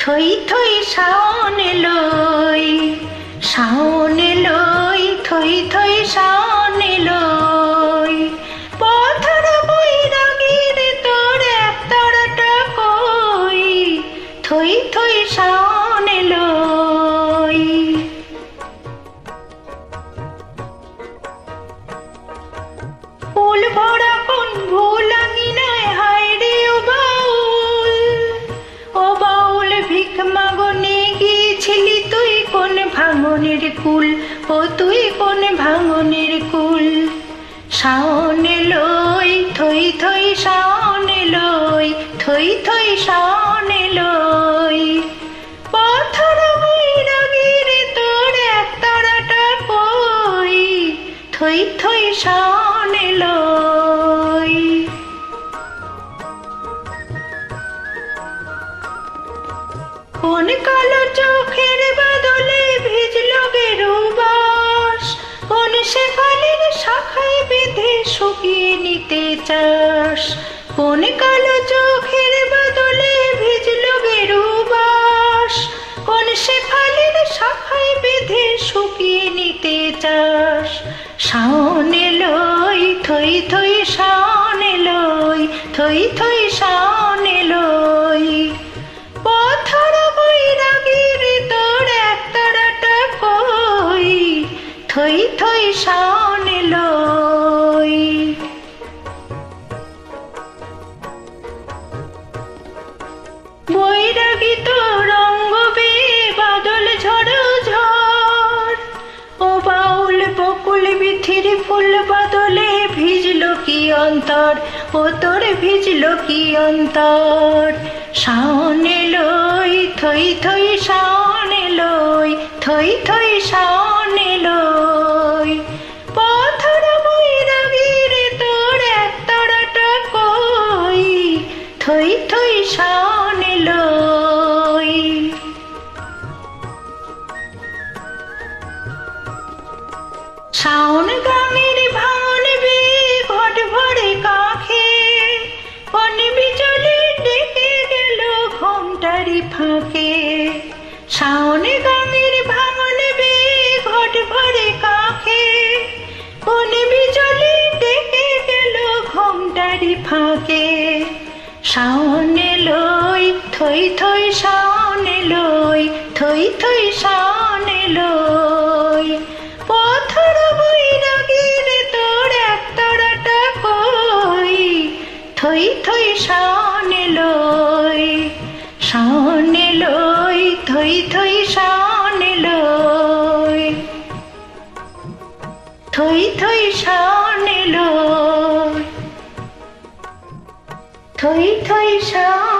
থই থই শাওন লই শাওন লই, থই থই শাওন লই। পথর বৈরাগীর তোর একতারাটা কই, থই থই শাওন কুল ও তুই কোন ভাঙনের কুল? শাওন লই, থই থই শাওন লই, থই থই শাওন লই। পথর বৈরাগীর তোর এক তারাটা কই থই থই শাওন লই। কোন কালো চোখের বদলে ভিজল গেরুবাস কোন শেফালির শাখায় বেঁধে শুকিয়ে নিতে চাস? কোন কালো চোখের বদলে ভিজল গেরুবাস কোন শেফালির শাখায় বেঁধে শুকিয়ে নিতে চাস? শাওনে লই থই থই শাওনে লই থই থই শাওনে থই থই শাওন লই। বৈরাগী তো রঙ্গ বে বাদল ঝড় ঝড়। ও বাউল বকুল বিথির ফুল বাদলে ভিজল কি অন্তর? ও তোর ভিজল কি অন্তর? শাওনে লই, থই থই শাওনে লই, থই থই শাওনে শাওনে লই। শাওন গামের ভাঙন বে ঘট ভরে কাখে কোন বিচলে ডেকে গেল ঘোমটারি ফাঁকে। শাওন গামের ভাঙন বে ঘট ভরে কাখে কোন বিচলে ডেকে গেল ঘোমটারি ফাঁকে। শাওনে লই, থই থই শাওনে লই, থই থই শাওনে লই। পথর বৈরাগীর তোর এক তারাটা কই, থই থই শাওনে লই। শাওনে লই, থই থই শাওনে লই। থই থই শাওনে লই। থই থই শাওনে লই